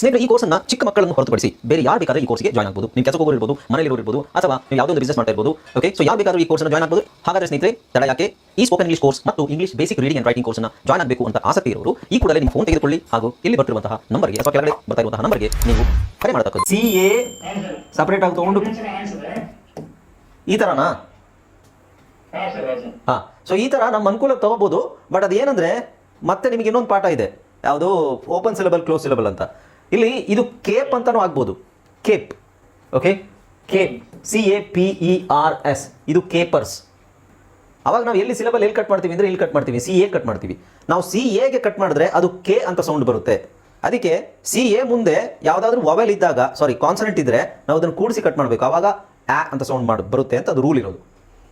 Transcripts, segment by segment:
ಸ್ನೇಹಿತರೆ ಈ ಕೋರ್ಸನ್ನ ಚಿಕ್ಕ ಮಕ್ಕಳನ್ನು ಹೊರತುಪಡಿಸಿ ಬೇರೆ ಯಾರು ಬೇಕಾದ್ರೆ ಈ ಕೋರ್ಸ್ಗೆ ಜಾಯ್ನ್ ಆಗ್ಬೋದು. ನೀವು ಕೆಲಸಕ್ಕೆ ಹೋಗಿರ್ಬೋದು ಮನೆಯಲ್ಲಿ ಇರ್ಬೋದು ಅಥವಾ ನೀವು ಯಾವುದೋ ಒಂದು ಬಿಸ್ನೆಸ್ ಮಾಡ್ತಾ ಇರ್ಬೋದು ಓಕೆ ಸೊ ಯಾರು ಬೇಕಾದ್ರೂ ಈ ಕೋರ್ಸ್ನ ಜಾಯ್ನ್ ಆಗ್ಬೋದು. ಹಾಗಾದ್ರೆ ಸ್ನೇಹಿತರೆ ತಡ ಯಾಕೆ? ಈ ಸ್ಪೋಕನ್ ಇಂಗ್ಲಿಷ್ ಕೋರ್ಸ್ ಮತ್ತು English basic reading and writing ಕೋರ್ಸ್ನ ಜಾಯ್ನ್ ಆಗಬೇಕು ಅಂತ ಆಸಕ್ತಿ ಇರೋರು ಈ ಕೂಡಲೇ ನಿಮ್ಮ ಫೋನ್ ತೆಗೆದುಕೊಳ್ಳಿ ಹಾಗೂ ಇಲ್ಲಿ ಬರ್ತಿರುವಂತಹ ನಂಬರ್ಗೆ ಅಥವಾ ಕೆಳಗಡೆ ಬರ್ತಾ ಇರುವಂತಹ ನಂಬರ್ಗೆ ನೀವು ಕರೆ ಮಾಡತಕ್ಕದ್ದು. ಸಿ ಎ ಸಪರೇಟ್ ಆಗಿ ತಗೊಂಡು. ಈ ಥರನಾ ಹಾ ಸೊ ಈ ತರ ನಮ್ಮ ಅನುಕೂಲಕ್ಕೆ ತಗೋಬಹುದು ಬಟ್ ಅದೇನಂದ್ರೆ ಮತ್ತೆ ನಿಮಗೆ ಇನ್ನೊಂದು ಪಾಠ ಇದೆ. ಯಾವುದು ಓಪನ್ ಸಿಲೆಬಲ್ ಕ್ಲೋಸ್ ಸಿಲೆಬಲ್ ಅಂತ. ಇಲ್ಲಿ ಇದು ಕೇಪ್ ಅಂತಾನೂ ಆಗ್ಬೋದು. Cape. Okay cape. C A P E R S ಇದು ಕೇಪರ್ಸ್. ಅವಾಗ ನಾವು ಎಲ್ಲಿ ಸಿಲೆಬಲ್ ಎಲ್ಲಿ ಕಟ್ ಮಾಡ್ತೀವಿ ಅಂದರೆ ಇಲ್ಲಿ ಕಟ್ ಮಾಡ್ತೀವಿ. ಸಿ ಎ ಕಟ್ ಮಾಡ್ತೀವಿ. ನಾವು ಸಿ ಎಗೆ ಕಟ್ ಮಾಡಿದ್ರೆ ಅದು ಕೆ ಅಂತ ಸೌಂಡ್ ಬರುತ್ತೆ. ಅದಕ್ಕೆ ಸಿ ಎ ಮುಂದೆ ಯಾವುದಾದ್ರೂ ಮೊಬೈಲ್ ಇದ್ದಾಗ ಸಾರಿ ಕಾನ್ಸನೆಂಟ್ ಇದ್ದರೆ ನಾವು ಅದನ್ನು ಕೂಡಿಸಿ ಕಟ್ ಮಾಡಬೇಕು. ಅವಾಗ ಆ ಅಂತ ಸೌಂಡ್ ಮಾಡಿ ಬರುತ್ತೆ ಅಂತ ಅದು ರೂಲ್ ಇರೋದು.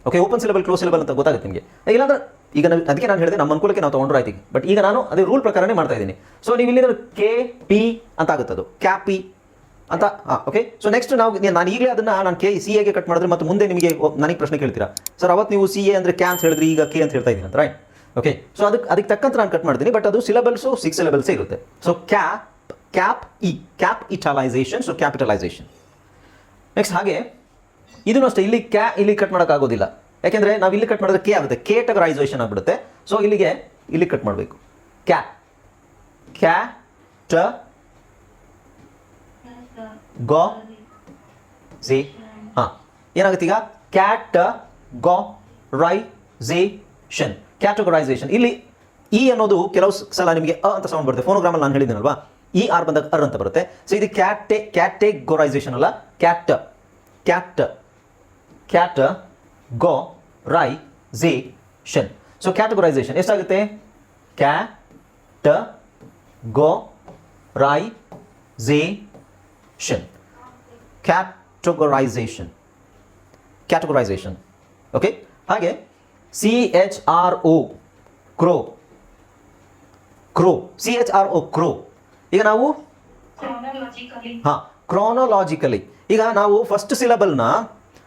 Okay open syllable close syllable ಅಂತ ಗೊತ್ತಾಗುತ್ತೆ ನಿಮಗೆ. ಇಲ್ಲಾಂದ್ರೆ ಈಗ ನಾವು ಅದಕ್ಕೆ ನಾನು ಹೇಳಿದೆ ನಮ್ಮ ಅನುಕೂಲಕ್ಕೆ ನಾವು ತೊಗೊಂಡ್ರೆ ಆಯ್ತು ಬಟ್ ಈಗ ನಾನು ಅದೇ ರೂಲ್ ಪ್ರಕಾರನೇ ಮಾಡ್ತಾ ಇದ್ದೀನಿ. ಸೊ ನೀವು ಇಲ್ಲಿ ಕೆ ಪಿ ಅಂತ ಆಗುತ್ತೆ ಅದು ಕ್ಯಾಪಿ ಅಂತ ಓಕೆ ಸೊ ನೆಕ್ಸ್ಟ್ ನಾವು ನಾನು ಈಗಲೇ ಅದನ್ನ ನಾನು ಕೆ ಸಿ ಎಗೆ ಕಟ್ ಮಾಡಿದ್ರೆ ಮತ್ತೆ ಮುಂದೆ ನಿಮಗೆ ನನಗೆ ಪ್ರಶ್ನೆ ಕೇಳ್ತೀರಾ? ಸರ್ ಅವತ್ತು ನೀವು ಸಿ ಎ ಅಂದರೆ ಕ್ಯಾ ಅಂತ ಹೇಳಿದ್ರಿ, ಈಗ ಕೆ ಅಂತ ಹೇಳ್ತಾ ಇದ್ದೀನಿ ಅಂತ ರೈಟ್ ಓಕೆ ಸೊ ಅದಕ್ಕೆ ಅದಕ್ಕೆ ತಕ್ಕಂತ ನಾನು ಕಟ್ ಮಾಡ್ತೀನಿ ಬಟ್ ಅದು ಸಿಲೆಬಲ್ಸು ಸಿಕ್ಸ್ ಸಿಲೆಬಲ್ಸೇ ಇರುತ್ತೆ. So cap cap E cap ಇಟಲೈಸೇಷನ್ so capitalisation next ಹಾಗೆ, ಇದನ್ನು ಅಷ್ಟೇ, ಇಲ್ಲಿ ಕ್ಯಾ ಇಲ್ಲಿ ಕಟ್ ಮಾಡೋಕ್ಕಾಗೋದಿಲ್ಲ ಯಾಕೆಂದ್ರೆ ನಾವು ಇಲ್ಲಿ ಕಟ್ ಮಾಡಿದ್ರೆ ಕೆ ಆಗುತ್ತೆ. ಕೇಟಗರೈಸೇಷನ್ ಆಗಿಬಿಡುತ್ತೆ. ಸೊ ಇಲ್ಲಿಗೆ ಇಲ್ಲಿ ಕಟ್ ಮಾಡಬೇಕು. ಕ್ಯಾ ಕ್ಯಾ ಟ ಗೋ ಝಿ ಹಾಂ, ಏನಾಗುತ್ತೆ ಈಗ? ಕ್ಯಾಟ್ ಗೋ ರೈಸೇಷನ್ ಕ್ಯಾಟಗರೈಸೇಷನ್ ಇಲ್ಲಿ ಇ ಅನ್ನೋದು ಕೆಲವು ಸಲ ನಿಮಗೆ ಅ ಅಂತ ಸೌಂಡ್ ಬರುತ್ತೆ. ಫೋನೋಗ್ರಾಮಲ್ಲಿ ನಾನು ಹೇಳಿದ್ದೀನಲ್ವಾ? ಇ ಆರ್ ಬಂದಾಗ ಅರ್ ಅಂತ ಬರುತ್ತೆ. ಸೊ ಇದು ಕ್ಯಾಟೆ ಕ್ಯಾಟೆಗೊರೈಸೇಷನ್ ಅಲ್ಲ. Cat cat categorization. So categorization ಎಷ್ಟಾಗುತ್ತೆ? ಟ ಗೋ Rai Zee ಶನ್. Categorization categorization okay ಹಾಗೆ C H R O chro chro C H R O chro ಈಗ ನಾವು ಹಾಂ ಕ್ರೋನೋಲಾಜಿಕಲಿ ಈಗ ನಾವು ಫಸ್ಟ್ ಸಿಲಬಲ್ನ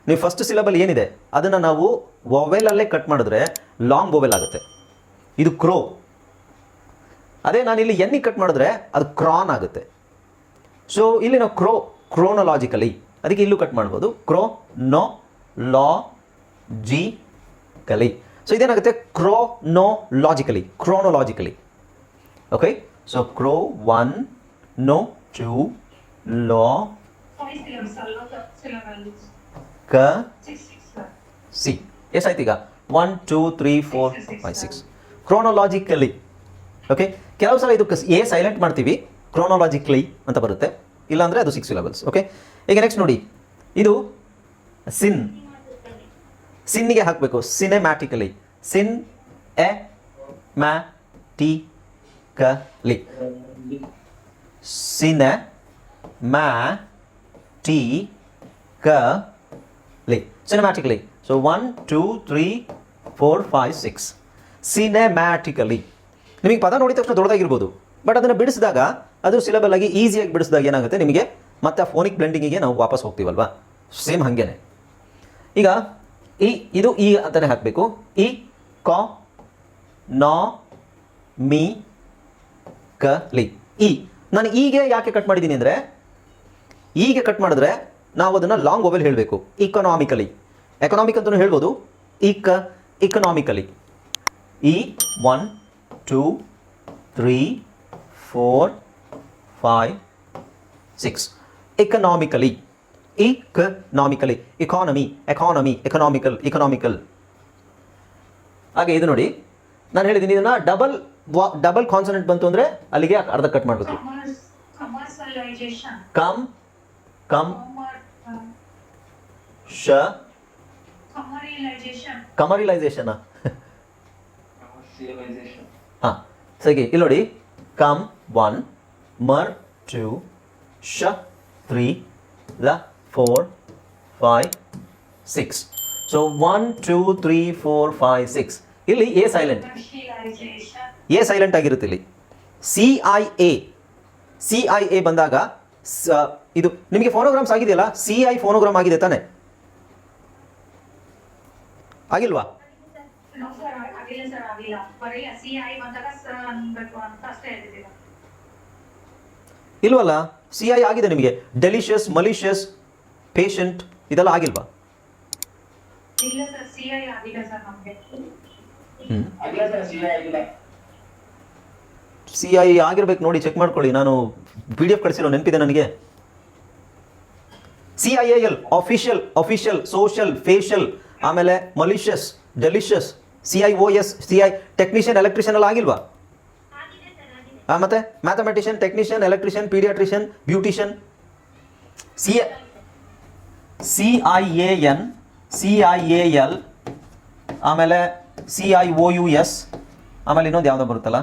ನೀವು ಫಸ್ಟ್ ಸಿಲಬಲ್ ಏನಿದೆ, ಅದನ್ನು ನಾವು ವೊವೆಲಲ್ಲೇ ಕಟ್ ಮಾಡಿದ್ರೆ ಲಾಂಗ್ ವೊವೆಲ್ ಆಗುತ್ತೆ. ಇದು ಕ್ರೋ ಅದೇ ನಾನು ಇಲ್ಲಿ ಎನ್ನಿ ಕಟ್ ಮಾಡಿದ್ರೆ ಅದು ಕ್ರಾನ್ ಆಗುತ್ತೆ. ಸೊ ಇಲ್ಲಿ ನಾವು ಕ್ರೋ ಕ್ರೋನಲಾಜಿಕಲಿ ಅದಕ್ಕೆ ಇಲ್ಲೂ ಕಟ್ ಮಾಡ್ಬೋದು. Chronologically so ಇದೇನಾಗುತ್ತೆ? ಕ್ರೋನೋಲಾಜಿಕಲಿ ಕ್ರೋನೊಲಾಜಿಕಲಿ ಓಕೆ ಸೊ ಕ್ರೋ ಒನ್ ನೋ ಟೂ ಲಾ ಕ. ಸಿ. ಎಷ್ಟಾಯ್ತು ಈಗ one two three four five six chronologically okay ಕೆಲವು ಸಲ ಇದು ಎ ಸೈಲೆಂಟ್ ಮಾಡ್ತೀವಿ. ಕ್ರೋನೋಲಾಜಿಕಲಿ ಅಂತ ಬರುತ್ತೆ. ಇಲ್ಲಾಂದರೆ ಅದು ಸಿಕ್ಸ್ ಲೆವೆಲ್ಸ್ ಓಕೆ ಈಗ ನೆಕ್ಸ್ಟ್ ನೋಡಿ. ಇದು ಸಿನ್ ಸಿನ್ನಿಗೆ ಹಾಕಬೇಕು. Cinematically cinematically cinematically cinematically so one two three four five six cinematically ನಿಮಗೆ ಪದ ನೋಡಿದ ತಕ್ಷಣ ದೊಡ್ಡದಾಗಿರ್ಬೋದು. ಬಟ್ ಅದನ್ನು ಬಿಡಿಸಿದಾಗ, ಅದು ಸಿಲೆಬಲ್ ಆಗಿ ಈಸಿಯಾಗಿ ಬಿಡಿಸಿದಾಗ ಏನಾಗುತ್ತೆ? ನಿಮಗೆ ಮತ್ತೆ ಆ ಫೋನಿಕ್ ಬ್ಲೆಂಡಿಂಗಿಗೆ ನಾವು ವಾಪಸ್ ಹೋಗ್ತೀವಲ್ವಾ? ಸೇಮ್ ಹಾಗೇನೆ. ಈಗ, ಈ, ಇದು ಈ ಅಂತಲೇ ಹಾಕಬೇಕು. ಈ, ಕಾ, ನಾ ಕ, ಲಿ. ಈ. ನಾನು ಈಗೆ ಯಾಕೆ ಕಟ್ ಮಾಡಿದ್ದೀನಿ ಅಂದರೆ, ಹೀಗೆ ಕಟ್ ಮಾಡಿದ್ರೆ ನಾವು ಅದನ್ನು ಲಾಂಗ್ ಓವೆಲ್ ಹೇಳಬೇಕು. ಇಕನಾಮಿಕಲಿ ಎಕನಾಮಿಕ್ ಅಂತಲೂ ಹೇಳ್ಬೋದು. ಇಕ economically E one two three four five six economically economically economy economy economical economical ಹಾಗೆ ಇದು ನೋಡಿ. ನಾನು ಹೇಳಿದ್ದೀನಿ ಇದನ್ನು ಡಬಲ್ ಡಬಲ್ ಕಾನ್ಸನೆಂಟ್ ಬಂತು ಅಂದರೆ ಅಲ್ಲಿಗೆ ಅರ್ಧ ಕಟ್ ಮಾಡಬೇಕು. ಕಮ್ ಕಮ್ ಶ. ಕಮರಿಲೈಸೇಷನ್ ಹಾ ಹಾಂ ಸರಿ ಇಲ್ಲಿ ನೋಡಿ. Come one two three four five six. So one two three four five six ಇಲ್ಲಿ ಎ ಸೈಲೆಂಟ್. ಎ ಸೈಲೆಂಟ್ ಆಗಿರುತ್ತೆ ಇಲ್ಲಿ. C I A. C I A ಬಂದಾಗ ಸ- ಇದು ನಿಮಗೆ ಫೋನೋಗ್ರಾಮ್ಸ್ ಆಗಿದೆಯಲ್ಲ? ಸಿ ಐ ಫೋನೋಗ್ರಾಮ್ ಆಗಿದೆ ತಾನೆ. ಆಗಿಲ್ವಾ? ಇಲ್ವಲ್ಲ? ಸಿ ಐ ಆಗಿದೆ ನಿಮಗೆ. ಡೆಲಿಷಿಯಸ್ ಮಲಿಷಿಯಸ್ ಪೇಷಂಟ್ ಇದೆಲ್ಲ ಆಗಿಲ್ವಾ? ಸಿ ಐ ಆಗಿರ್ಬೇಕು ನೋಡಿ ಚೆಕ್ ಮಾಡ್ಕೊಳ್ಳಿ. ನಾನು ಪಿ ಡಿ ಎಫ್ ಕಳಿಸಿರೋ ನೆನಪಿದೆ ನನಗೆ? C I L official official social facial ಆಮೇಲೆ malicious delicious C I O S C I technician electrician ಎಲ್ಲ ಆಗಿಲ್ವಾ? ಮತ್ತೆ mathematician technician electrician paediatrician beautician C C I A N C I A L ಆಮೇಲೆ C I O U S ಆಮೇಲೆ ಇನ್ನೊಂದು ಯಾವುದೋ ಬರುತ್ತಲ್ಲ?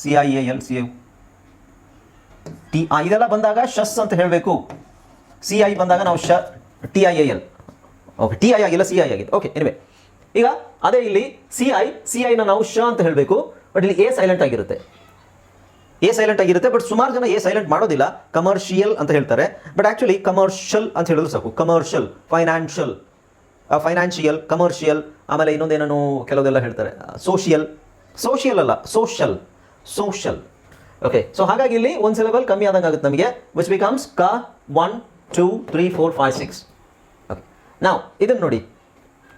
C I A L C I T ಇದೆಲ್ಲ ಬಂದಾಗ ಶಸ್ ಅಂತ ಹೇಳಬೇಕು. ಸಿ ಐ ಬಂದಾಗ ನಾವು ಶ T I L okay T I ಆಗಿಲ್ಲ ಸಿ ಐ ಆಗಿದೆ ಓಕೆ ಎನಿವೆ ಈಗ ಅದೇ ಇಲ್ಲಿ ಸಿ ಐ ಸಿ ಐನ ನಾವು ಶ ಅಂತ ಹೇಳಬೇಕು ಬಟ್ ಇಲ್ಲಿ ಎ ಸೈಲೆಂಟ್ ಆಗಿರುತ್ತೆ. ಎ ಸೈಲೆಂಟ್ ಆಗಿರುತ್ತೆ ಬಟ್ ಸುಮಾರು ಜನ ಎ ಸೈಲೆಂಟ್ ಮಾಡೋದಿಲ್ಲ. ಕಮರ್ಷಿಯಲ್ ಅಂತ ಹೇಳ್ತಾರೆ. ಬಟ್ ಆ್ಯಕ್ಚುಲಿ ಕಮರ್ಷಿಯಲ್ ಅಂತ ಹೇಳಿದ್ರು ಸಾಕು. ಕಮರ್ಷಿಯಲ್ ಫೈನಾನ್ಷಿಯಲ್ ಫೈನಾನ್ಷಿಯಲ್ ಕಮರ್ಷಿಯಲ್ ಆಮೇಲೆ ಇನ್ನೊಂದೇನೋ ಕೆಲವುದೆಲ್ಲ ಹೇಳ್ತಾರೆ. ಸೋಷಿಯಲ್ ಸೋಷಿಯಲ್ ಅಲ್ಲ ಸೋಷಲ್ ಸೋಷಲ್ ಓಕೆ ಸೊ ಹಾಗಾಗಿ ಇಲ್ಲಿ ಒಂದು ಸಿಲೆಬಲ್ ಕಮ್ಮಿ ಆದಂಗೆ ಆಗುತ್ತೆ ನಮಗೆ ವಿಚ್ ಬಿಕಮ್ಸ್ ಕ one two three four five six okay ನಾವು ಇದನ್ನು ನೋಡಿ.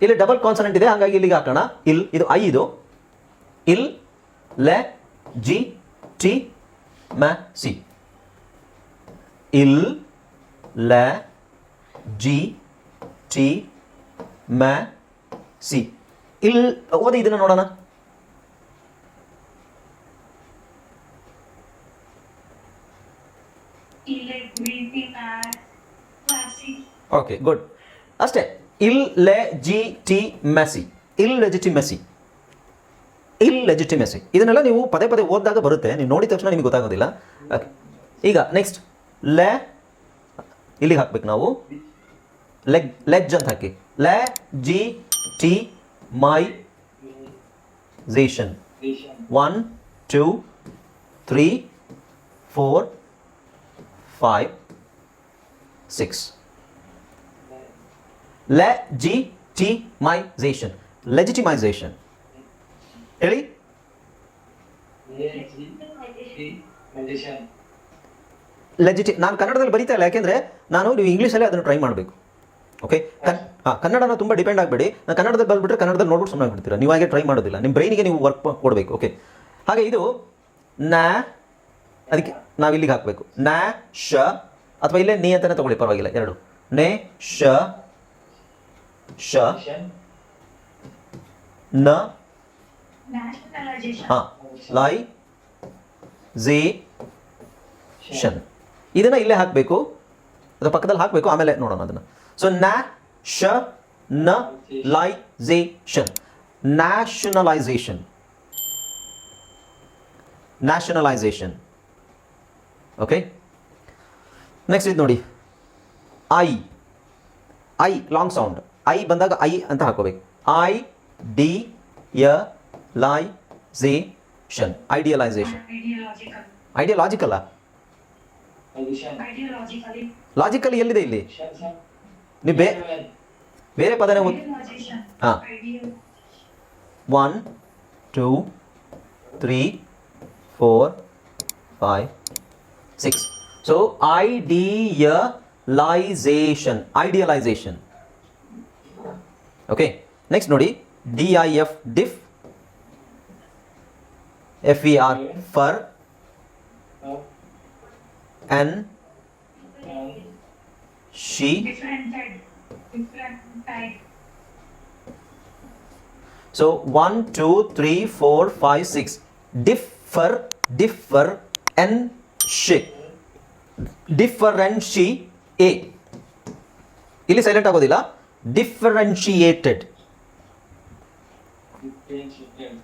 ಇಲ್ಲಿ ಡಬಲ್ ಕಾನ್ಸನೆಂಟ್ ಇದೆ, ಹಾಗಾಗಿ ಇಲ್ಲಿಗೆ ಹಾಕೋಣ. ಇಲ್, ಇದು ಐ ಇದು. ಇಲ್, ಲೆ, ಜಿ, ಟಿ, ಮ, ಸಿ. ಇಲ್, ಲ, ಜಿ, ಟಿ, ಮ, ಸಿ. ಇಲ್, ಓದಿ ಇದನ್ನ ನೋಡೋಣ. ಓಕೆ ಗುಡ್ ಅಷ್ಟೇ ಇಲ್ ಲೆ ಜಿ ಟಿ ಮೆಸಿ ಇಲ್ ಲೆಜಿಟಿಮೆಸಿ ಇಲ್ ಲೆಜಿಟಿಮೆಸಿ ಇದನ್ನೆಲ್ಲ ನೀವು ಪದೇ ಪದೇ ಓದಿದಾಗ ಬರುತ್ತೆ ನೀವು ನೋಡಿದ ತಕ್ಷಣ ನಿಮಗೆ ಗೊತ್ತಾಗೋದಿಲ್ಲ. ಓಕೆ ಈಗ ನೆಕ್ಸ್ಟ್ ಲೆ ಇಲ್ಲಿಗೆ ಹಾಕ್ಬೇಕು ನಾವು. ಲೆಗ್ ಲೆಜ್ ಅಂತ ಹಾಕಿ. Legitimization one two three four five six Legitimization. Legitimization. Magician. ಲೆಜಿಟಿ ನಾನು ಕನ್ನಡದಲ್ಲಿ ಬರೀತಾ ಇಲ್ಲ, ಯಾಕೆಂದರೆ ನಾನು ನೀವು ಇಂಗ್ಲೀಷಲ್ಲೇ ಅದನ್ನು ಟ್ರೈ ಮಾಡಬೇಕು. ಓಕೆ ಕನ್, ಹಾಂ, ಕನ್ನಡನ ತುಂಬ ಡಿಪೆಂಡ್ ಆಗಬೇಡಿ. ನಾನು ಕನ್ನಡದಲ್ಲಿ ಬಂದುಬಿಟ್ರೆ ಕನ್ನಡದಲ್ಲಿ ನೋಡ್ಬಿಟ್ಟು ಸುಮ್ಮನೆ ಬಿಡ್ತೀರಾ ನೀವು ಹಾಗೆ ಟ್ರೈ ಮಾಡೋದಿಲ್ಲ. ನಿಮ್ಮ ಬ್ರೈನಿಗೆ ನೀವು ವರ್ಕ್ ಕೊಡಬೇಕು. ಓಕೆ ಹಾಗೆ ಇದು ನ, ಅದಕ್ಕೆ ನಾವು ಇಲ್ಲಿಗೆ ಹಾಕಬೇಕು. ನ ಶ ಅಥವಾ ಇಲ್ಲೇ ನಿ ಅಂತಲೇ ತಗೊಳ್ಳಿ ಪರವಾಗಿಲ್ಲ ಎರಡು. ನೆ ಶ ಶ. ನ. ಹಾಂ ಲೈ ಝಿ ಷನ್ ಇದನ್ನ ಇಲ್ಲೇ ಹಾಕಬೇಕು. ಅದರ ಪಕ್ಕದಲ್ಲಿ ಹಾಕಬೇಕು ಆಮೇಲೆ ನೋಡೋಣ ಅದನ್ನು. So nationalization. Nationalization nationalization okay next ಇದು ನೋಡಿ. I I long sound I ಬಂದಾಗ ಐ ಅಂತ ಹಾಕೋಬೇಕು. ಐ ಡಿ ಯ ಲೈ ಝೇಷನ್ ಐಡಿಯಲೈಸೇಷನ್ ಐಡಿಯಾಲಾಜಿಕಲ್ಲ ಲಾಜಿಕಲಿ ಎಲ್ಲಿದೆ ಇಲ್ಲಿ? ನೀವು ಬೇ ಬೇರೆ ಪದನೇ ಹಾಂ. One two three four five 6. So idealization, idealization. Okay, next Nodi. DIF, diff, FER, for, N. she, so 1, 2, 3, 4, 5, 6, differ, differ, and she. E ಇಲ್ಲಿ ಸೈಲೆಂಟ್ ಆಗೋದಿಲ್ಲ. ಡಿಫರೆನ್ಶಿಯೇಟೆಡ್.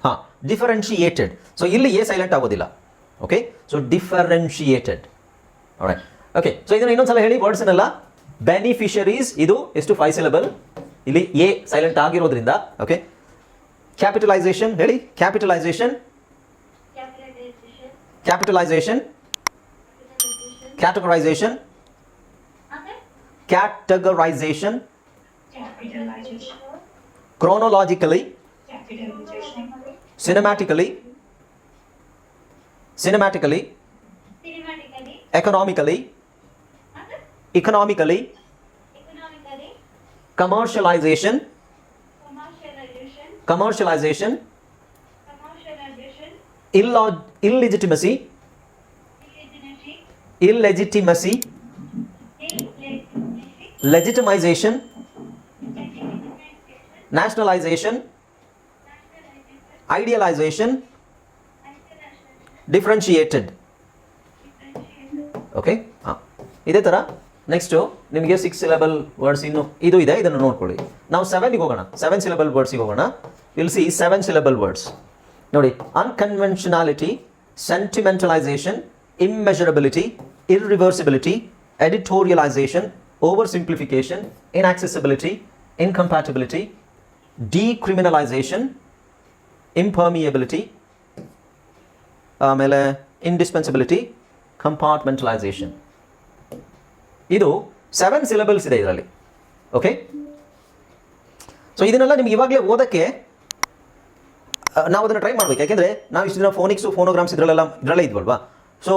ಹಾ ಡಿಫರೆನ್ಶಿಯೇಟೆಡ್ ಸೊ ಇಲ್ಲಿ ಎ ಸೈಲೆಂಟ್ ಆಗೋದಿಲ್ಲ. Okay so differentiated okay so ಇದನ್ನ ಇನ್ನೊಂದ್ಸಲ ಹೇಳಿ ವರ್ಡ್ಸ್ನೆಲ್ಲ beneficiaries ಇದು ಎಷ್ಟು ಫೈವ್ ಸಿಲಬಲ್ ಇಲ್ಲಿ ಎ ಸೈಲೆಂಟ್ ಆಗಿರೋದ್ರಿಂದ ಓಕೆ ಕ್ಯಾಪಿಟಲೈಸೇಷನ್ ಹೇಳಿ? Capitalization. Capitalization categorization? Okay. categorization? Chronologically? Cinematically? Cinematically? Economically? Economically? Economically. Commercialization? Commercialization. Commercialization? Illog- illegitimacy? Illegitimacy. legitimization nationalization idealization Differentiation. Okay ಹಾಂ ಇದೇ ಥರ ನೆಕ್ಸ್ಟು ನಿಮಗೆ ಸಿಕ್ಸ್ ಸಿಲೆಬಲ್ ವರ್ಡ್ಸ್ ಇನ್ನು ಇದು ಇದೆ ಇದನ್ನು ನೋಡ್ಕೊಳ್ಳಿ ನಾವು ಸೆವೆನ್ಗೆ ಹೋಗೋಣ ಸೆವೆನ್ ಸಿಲೆಬಲ್ ವರ್ಡ್ಸಿಗೆ ಹೋಗೋಣ will see seven syllable words ನೋಡಿ unconventionality sentimentalization immeasurability irreversibility, editorialization, oversimplification, inaccessibility, incompatibility, decriminalization, impermeability, ಆಮೇಲೆ ಇಂಡಿಸ್ಪೆನ್ಸಿಬಿಲಿಟಿ ಕಂಪಾರ್ಟ್ಮೆಂಟಲೈಸೇಷನ್ ಇದು ಸೆವೆನ್ ಸಿಲೆಬಲ್ಸ್ ಇದೆ ಇದರಲ್ಲಿ. ಓಕೆ ಸೊ ಇದನ್ನೆಲ್ಲ ನಿಮ್ಗೆ ಇವಾಗಲೇ ಓದೋಕ್ಕೆ ನಾವು ಅದನ್ನು ಟ್ರೈ ಮಾಡ್ಬೇಕು. ಯಾಕೆಂದರೆ ನಾವು ಇಷ್ಟು ದಿನ ಫೋನಿಕ್ಸು ಫೋನೋಗ್ರಾಮ್ಸ್ ಇದರಲ್ಲೆಲ್ಲ, ಇದರಲ್ಲೇ ಇದ್ವಲ್ವಾ? ಸೊ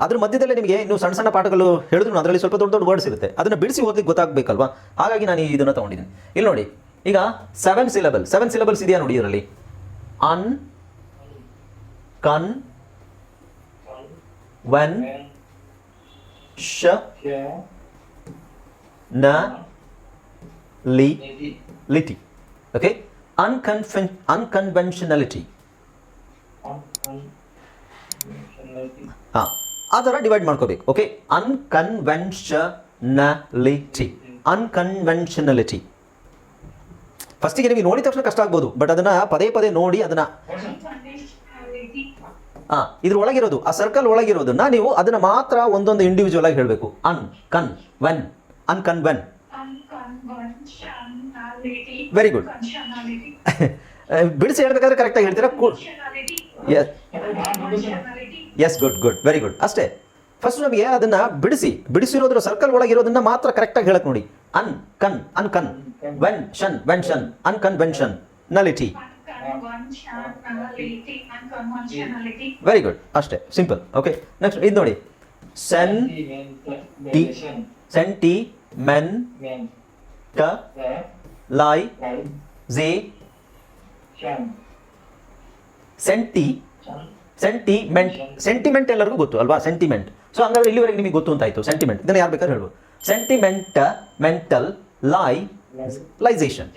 ಅದ್ರ ಮಧ್ಯದಲ್ಲೇ ನಿಮಗೆ ನೀವು ಸಣ್ಣ ಸಣ್ಣ ಪಾಠಗಳು ಹೇಳಿದ್ರು ಅದರಲ್ಲಿ ಸ್ವಲ್ಪ ದೊಡ್ಡ ದೊಡ್ಡ ವರ್ಡ್ಸ್ ಇರುತ್ತೆ ಅದನ್ನು ಬಿಡಿಸಿ ಓದಲಿಕ್ಕೆ ಗೊತ್ತಾಗಬೇಕಲ್ವಾ? ಹಾಗಾಗಿ ನಾನು ಇದನ್ನು ತಗೊಂಡಿದ್ದೀನಿ. ಇಲ್ಲಿ ನೋಡಿ ಈಗ ಸೆವೆನ್ ಸಿಲೆಬಲ್ ಸೆವೆನ್ ಸಿಲೆಬಲ್ಸ್ ಇದೆಯಾ ನೋಡಿ ಇದರಲ್ಲಿ? ಅನ್ ಕನ್ ವೆನ್ ಶ ನ ಲಿ ಲಿಟಿ ಓಕೆ ಅನ್ಕನ್ಫೆನ್ ಅನ್ಕನ್ವೆನ್ಷನಲಿಟಿ ಹಾಂ. ಆ ಥರ ಡಿವೈಡ್ ಮಾಡ್ಕೋಬೇಕು ಓಕೆ ಅನ್ಕನ್ವೆನ್ಷನಲಿಟಿ ಅನ್ಕನ್ವೆನ್ಷನಲಿಟಿ ಫಸ್ಟಿಗೆ ನಿಮಗೆ ನೋಡಿದ ತಕ್ಷಣ ಕಷ್ಟ ಆಗ್ಬೋದು ಬಟ್ ಅದನ್ನ ಪದೇ ಪದೇ ನೋಡಿ ಅದನ್ನ ಆ ಇದ್ರ ಒಳಗಿರೋದು ಆ ಸರ್ಕಲ್ ಒಳಗಿರೋದನ್ನ ನೀವು ಅದನ್ನ ಮಾತ್ರ ಒಂದೊಂದು ಇಂಡಿವಿಜುವಲ್ ಆಗಿ ಹೇಳಬೇಕು. ಅನ್ ಕನ್ ವೆನ್ ಅನ್ಕನ್ ವೆನ್ ವೆರಿ ಗುಡ್. ಬಿಡಿಸಿ ಹೇಳ್ಬೇಕಾದ್ರೆ ಕರೆಕ್ಟಾಗಿ ಹೇಳ್ತೀರಾ. Yes good good very good ಅಷ್ಟೇ. ಫಸ್ಟ್ ನಮಗೆ ಅದನ್ನ ಬಿಡಿಸಿ ಬಿಡಿಸಿರೋದ್ರ ಸರ್ಕಲ್ ಒಳಗಿರೋದನ್ನ ಮಾತ್ರ ಕರೆಕ್ಟಾಗಿ ಹೇಳಕ್ ನೋಡಿ. Un con un con. When ಶನ್ when ಶನ್ unconventionality Unconventionality. Unconventionality. Very good ಅಷ್ಟೇ. ಸಿಂಪಲ್ ಓಕೆ ನೆಕ್ಸ್ಟ್ ಇದು ನೋಡಿ. ಸೆನ್ ಟಿ ಸೆನ್ ಟಿ ಮೆನ್ ಟ ಜೆ ಲೈ ಟಿ ಝೇ ಸೆಂಟಿ ಸೆಂಟಿಮೆಂಟ್ ಸೆಂಟಿಮೆಂಟ್ ಎಲ್ಲರಿಗೂ ಗೊತ್ತು ಅಲ್ವಾ? ಸೆಂಟಿಮೆಂಟ್ ಸೊ ಹಂಗಾದ್ರೆ ಇಲ್ಲಿವರೆಗೆ ನಿಮಗೆ ಗೊತ್ತು ಅಂತ ಆಯ್ತು. ಸೆಂಟಿಮೆಂಟ್ ಇದನ್ನ ಯಾರು ಬೇಕಾದ್ರೆ ಹೇಳ್ಬೋದು. ಸೆಂಟಿಮೆಂಟ್ ಮೆಂಟಲ್ ಲೈ ಲೈಸೇಷನ್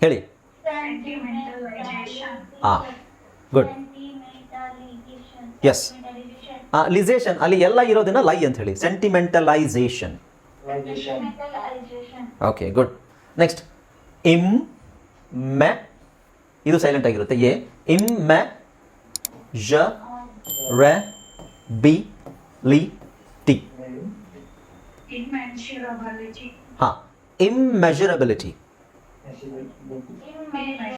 ಹೇಳಿ. ಆ ಗುಡ್ ಎಸ್. ಲಿಸೇಷನ್ ಅಲ್ಲಿ ಎಲ್ಲ ಇರೋದನ್ನ ಲೈ ಅಂತ ಹೇಳಿ. ಸೆಂಟಿಮೆಂಟಲೈಸೇಷನ್. ಓಕೆ ಗುಡ್ ನೆಕ್ಸ್ಟ್ ಇಮ್ ಮೆ ಇದು ಸೈಲೆಂಟ್ ಆಗಿರುತ್ತೆ. ಎ ಇಮ್ ಮೆ ಜ ರೆ ಬಿ ಲಿ ಟಿ Immeasurability. ಹಾ ಇಮ್ಮೆಜರಬಿಲಿಟಿ Measurability. Immeasurability.